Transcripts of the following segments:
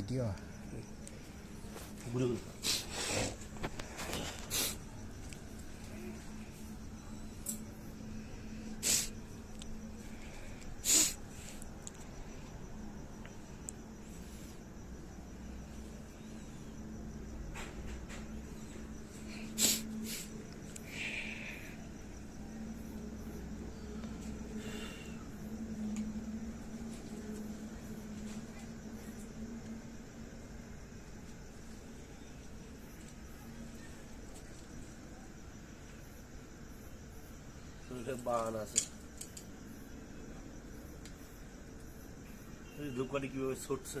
드디어. 무력은 বান আছে এই ধূপকাঠি কীভাবে ছুটছে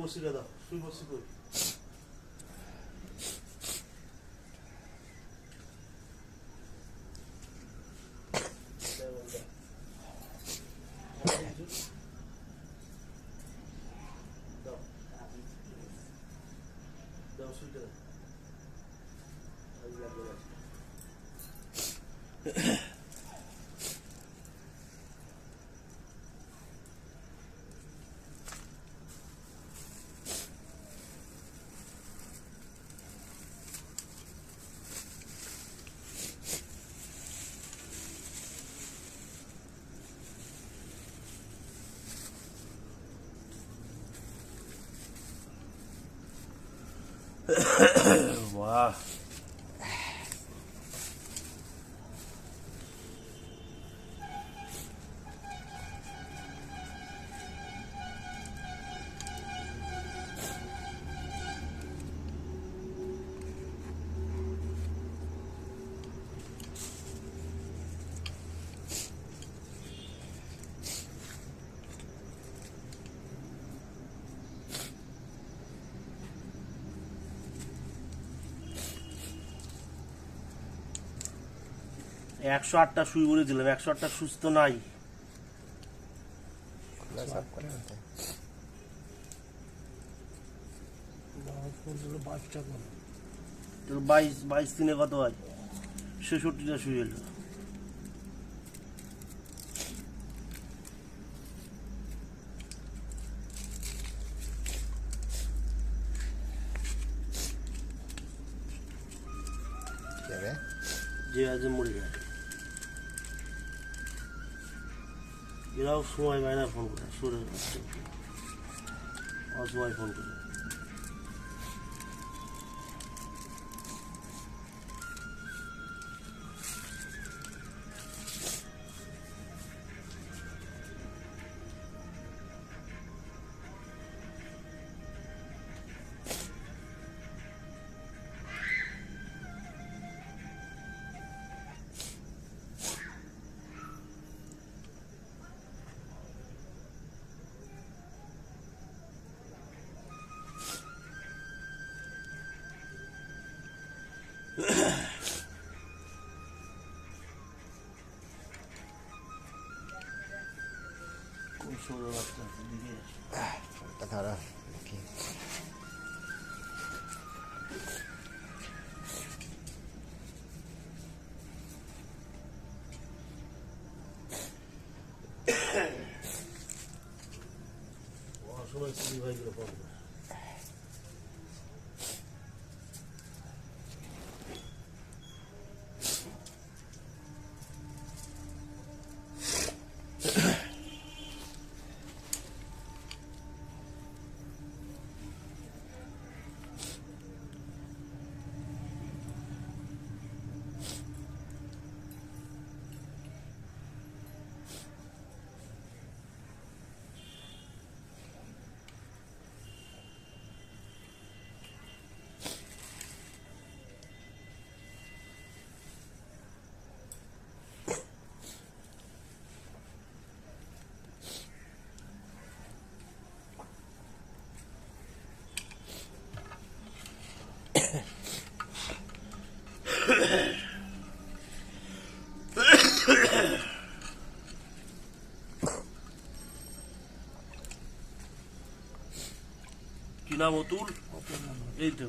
এগুলো। শুই বসি দাদা শুই বসি কই দাও দাও শুইটা দাও আমি লাগবে না বাহ একশো আটটা শুই বলেছিলাম, একশো আটটা সুস্থ নাই। বাইশ বাইশ দিনে কত হয়? ছেষট্টিটা শুয়ে এলো। যে আছে মরে যায়। সময় পায় না ফোন করে সরে অসময় ফোন করে ধরো অসময় ভাইগুলো ফোন নাম অতুল এই তো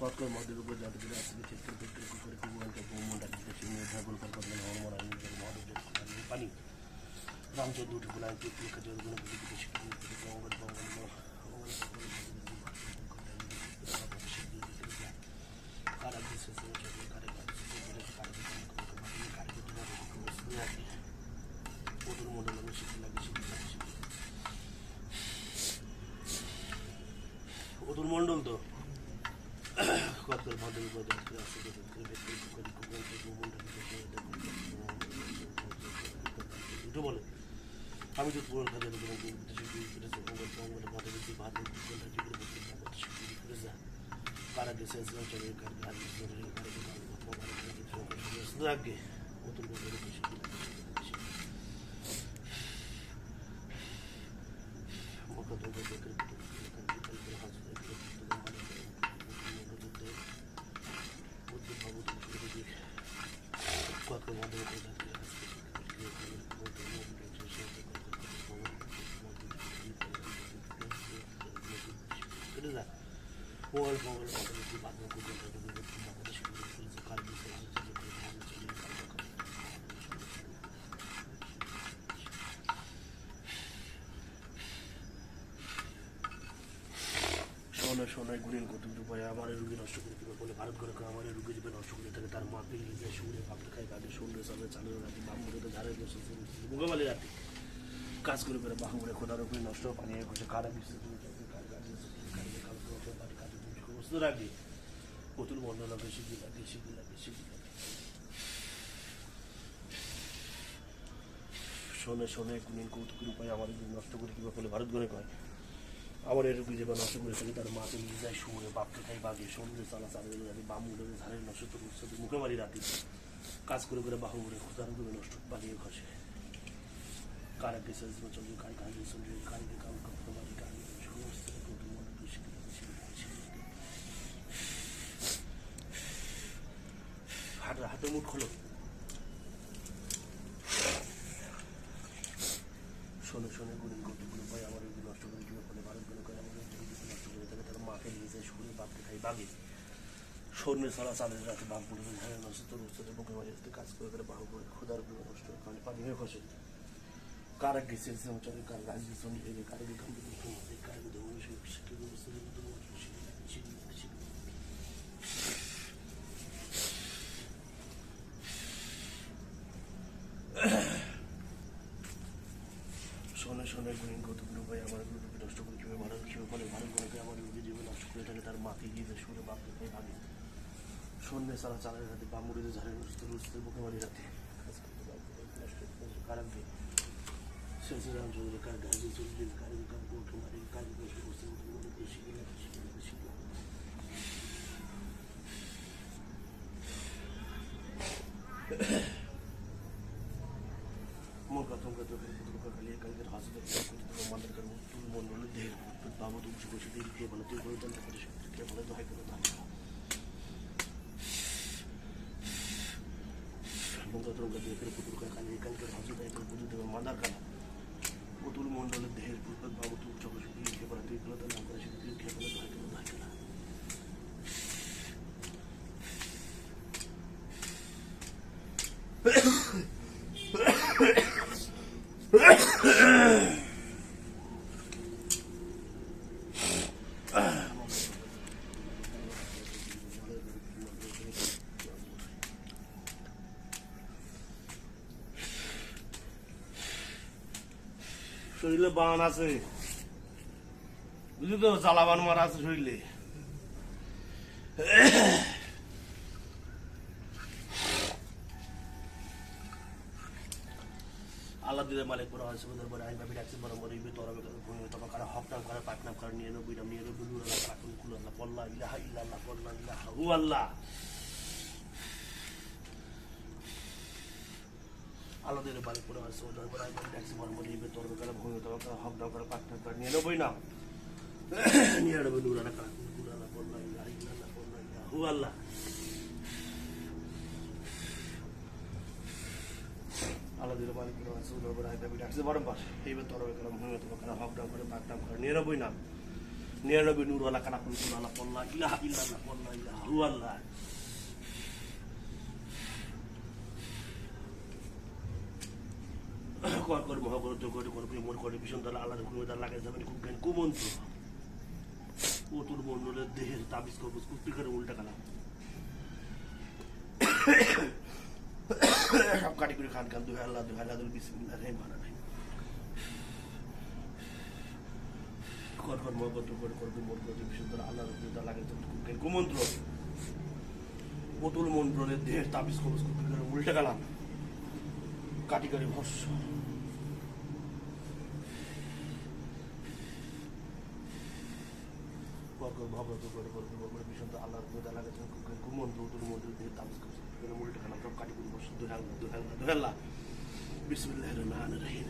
কত মদের উপর যাতে করে আসলে ক্ষেত্রে ক্ষেত্রে কুকুরকে বৌমনটা কিছু কিছু নিয়ে ঠাকুর কর করলেন হরমোনা নিজের মহাদেব পানি রামচন্দ্র উঠে বলে তুই তুই কাজে গুলো কিছু কিছু শিখে নিতে মঙ্গল মঙ্গল কারা দিছে কারে ওদের মনে লাগে শিখে লাগে শিখে লাগে শিখে ওদের মন্ডল তো কত ভাদল বাজার আছে এটা বলে আমি তো পুরো কাজে কারাগে গেছে চলে আগে ওদের সোনা সোনায় গুণেন কত উপায় আমার রুগী নষ্ট করে দিবে বলে ভারত করে আমার রুগী জীবন নষ্ট করে থাকে তার মা পেয়ে যায় সুরে পাপড় খায় কাজে শুনলে চলে চালের রাখি বামুড়ে তো ঝাড়ে বসে মুগামালি রাখি কাজ করে করে করে খোদার উপরে নষ্ট পানি ঘষে কারা তুমি কার শোনে শোনে কুনিন কৌতুকের উপায় আমার নষ্ট করে কিবা বলে ভারত করে কয় আমার এর যেবার নষ্ট করে থাকে তার মাকে নিয়ে যায় শুয়ে, বাপকে খাই বাগে সন্ধ্যে চালা চালা যাবে বামু উঠে ধারে নষ্ট সাথে মুখে মারি রাতে। কাজ করে করে বাহু করে খোদার করে নষ্ট বানিয়ে ঘষে। কারা গেছে চলবে কার কার কারকে কাম করতে পারি কার সমস্ত কৌতুক মনে মুখ খোলো। শোনে শোনে গুণিন কৌতুকগুলো পাই আমার এগুলো নষ্ট করে কীভাবে ফলে ভারতগুলো করে আমার এগুলো নষ্ট করে থাকে তার মাকে নিয়ে যায় শুনে বাপকে খাই বাগে চালের রাতে নষ্ট তোর বুকে মাঝে কাজ করে করে বাহু করে খোদার উপরে নষ্ট পানি হয়ে খসে। কারা চলে কার কারা হবে কারা শিখে শিখে শোনে শোনে গুণিন কতগুলো ভাই, আমার রুগী নষ্ট করে কীভাবে ভালো কীভাবে বলে ভালো করে আমার রুগী জীবন নষ্ট করে থাকে তার মাকে গিয়ে শুনে বাপকে পেয়ে ভাবি সন্ধ্যে সারা চালের রাতে বামুড়িতে ঝাড়ে রুস্তে রুস্তে বুকে মারি রাতে কাজ কি শেষে রামচন্দ্র কার গাড়ি চলবে কার কার উঠে মারি কার বসে বসে উঠে মারি বেশি গেলে বেশি গেলে বেশি গেলে মৌকা তোমকা তোকে পুতুলকা খালিয়ে কালকের হাসপাতাল করতে তোমার মাদের কার তুল মন্ডলের দেহের বাবু তুমি বসে বসে দিয়ে কে বলে তুই করে দেন করে কে বলে তো হাই করে দাঁড়া মৌকা তোমকা দেহের পুতুলকা খালিয়ে কালকের হাসপাতাল করে পুতুল তোমার মাদার কানা পুতুল মন্ডলের দেহের পুতুল বাবু তুমি বসে বসে দিয়ে কে বলে তুই করে দেন করে কে বলে তো হাই করে দাঁড়া শরীরে বান আছে। বুঝলি তো, জ্বালাবান মারা আছে শরীরে। আল্লাহ দিলে মালিক বড় হয় সুবিধার বড় আইন ভাবি ডাকছে বড় বড় ইবে তোরা বেকার ভূমি তবা কারা হক নাম করে, পাক নাম করে, নিয়ে নেব ইরাম নিয়ে নেব নুর আল্লাহ, কারা কুল আল্লাহ, পল্লা ইলাহা ইল্লাল্লাহ, পল্লা ইলাহা হু আল্লাহ মালিক বড় সুবিধার বড় আইন ভাবি ডাকছে বড় বড় ইবে তোরা বেকার ভূমি তবা কারা হক নাম করে পাক নাম করে নিয়ে নেব না। নিয়ে নেব নুর আল্লাহ কারা কুল আল্লাহ। মালিক বড় হয় সুবিধার বড় আইন ভাবি ডাকছে বারংবার। এইবার তোরা বেকার ভূমি তবা কারা হক নাম করে পাক নাম নিয়ে নেবোই না। নিরানব্বই নূর আল্লাহ কানা কুল আল্লাহ পল্লা ইলাহা হু আল্লাহ। কর কর মহাগর করে করে মন করে, ভীষণ আল্লাহ তার লাগাই যাবেন খুব জ্ঞান কুমন্ত্র ও তোর মন্ডলের দেহের তাবিজ কবজ কুপ্তি করে উল্টা কালাম সব কাটি করে খান খান মানা নাই। কর কর, মন করে ভীষণ আল্লাহ তার যাবেন খুব জ্ঞান অতুল দেহের তাবিজ কাটি করে ভস্য কর্কর ভবরত করে করে করে করে ভীষণ তো আল্লাহর মধ্যে লাগাতে কুমন্ত্র উতুল মন্ত্র দিয়ে তাবিজ কবজ কুপ্তি করে উল্টা কালাম সব কাটি করে ভস্য দুহাল্লা দুহাল্লা দুহাল্লা বিসমিল্লাহির রহমানির রহিম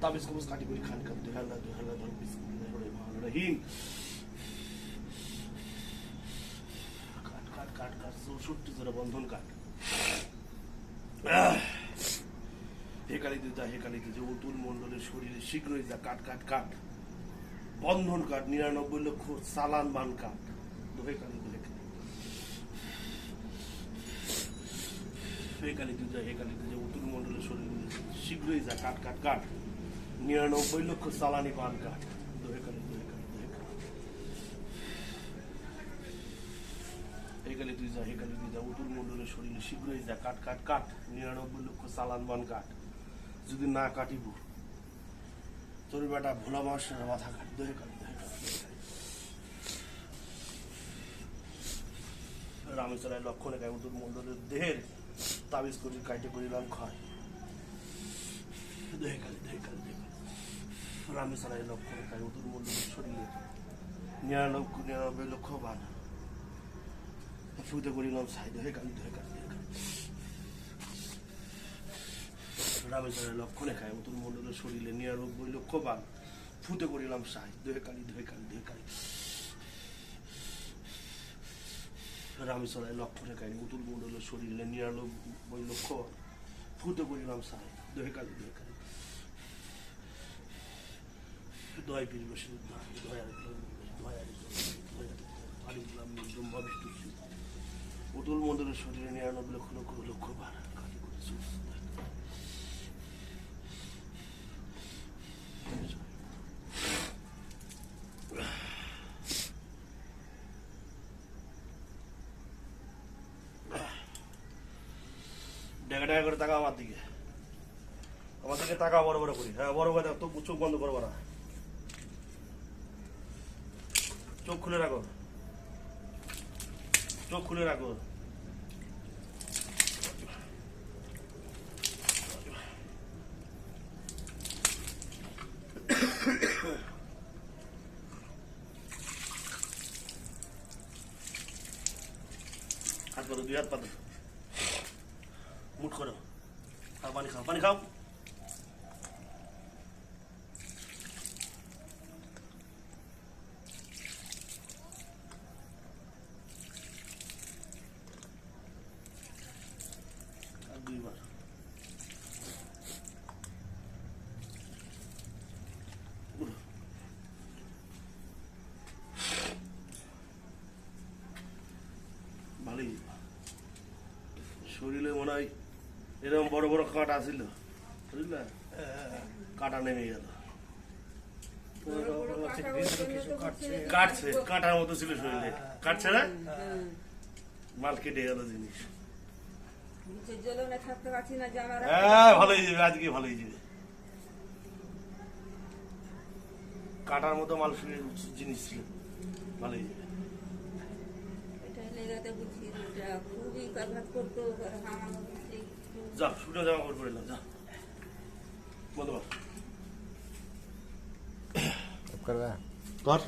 তাবিজ কবজ কাটি করে খান খান দুহাল্লা দুহাল্লা ধর বিসমিল্লাহির রহমানির রহিম কাট বন্ধন কাট! হে কালিতে যা হে কালিতে যে অতুল মন্ডলের শরীরে শীঘ্রই যা কাট কাট কাট। বন্ধন কাট, নিরানব্বই লক্ষ চালান বান কাট। দোহে কালি দোহে কালি হে যা হে কালিতে যে অতুল মন্ডলের শরীরে শীঘ্রই যা কাট কাট কাট। নিরানব্বই লক্ষ চালানি বান কাট। দোহে কালি দোহে কালি দোহে কালি হেকালি তুই যা হেকালি তুই যা অতুল মন্ডলের শরীরে শীঘ্রই যা কাট কাট কাট। নিরানব্বই লক্ষ চালান বান কাট। যদি না কাটিব তোর বেটা ভোলা মাসের মাথা কাট দহে কাট দহে কাট, দহে কাট। লক্ষণে অতুল মন্ডলের দেহের তাবিজ করি কাইটে করিলাম খায় দহে কালি দহে কালি দহে কালি। রামেশ্বরায় লক্ষণে অতুল মন্ডলের শরীরে নিরানব্বই নিরানব্বই লক্ষ বান ফুটে করিলাম সাইড হয়ে কালি ধরে কালি ধরে কালি রামেশ্বরের লক্ষণে খায় অতুল মন্ডলের শরীরে নিরানব্বই লক্ষ বান ফুটে করিলাম সাই ধরে কালি ধরে কালি ধরে কালি। রামেশ্বরের লক্ষণে খায় অতুল মন্ডলের শরীরে লক্ষ বান ফুটে করিলাম সাই ধরে কালি ধরে কালি। দয় পীর বসে দয়া দয়া দয়া আলিমুল্লাহ ব্রহ্মা বিষ্ণু শিব অতুল মন্দিরের শরীরে নিরানব্বই লক্ষ লক্ষ লক্ষ করেছে ডেকা ডেকা করে তাকা আমার দিকে। আমার দিকে তাকা বড় বড় করি। হ্যাঁ বড় করে তো চোখ বন্ধ করব না। চোখ খুলে রাখো। চোখ খুলে রাখো। হাত পাতো দুই হাত পাতো মুঠ করো খাও পানি খাও পানি খাও। শরীরে মনে হয় এরকম বড় বড় কাঁটা ছিল বুঝলে? কাঁটা নেমে গেল। কাটছে। কাঁটার মতো ছিল শরীরে। কাটছে না? মাল কেটে গেল জিনিস। হ্যাঁ ভালো হয়ে যাবে আজকে ভালো হয়ে যাবে। কাটার মতো মাল শুনে জিনিস ছিল। ভালোই যাবে। খুবই করতো যা শুনে জামা কাপড় পরে যা। বন্ধ কর।